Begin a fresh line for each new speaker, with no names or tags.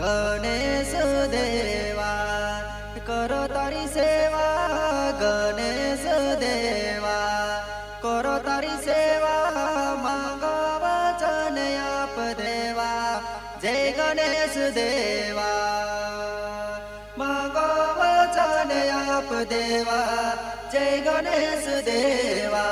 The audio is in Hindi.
गणेश देवा, करो तारी सेवा, गणेश देवा, करो तारी सेवा मांगो वचन आप देवा, जय गणेश देवा। मांगो वचन आप देवा, जय गणेश देवा।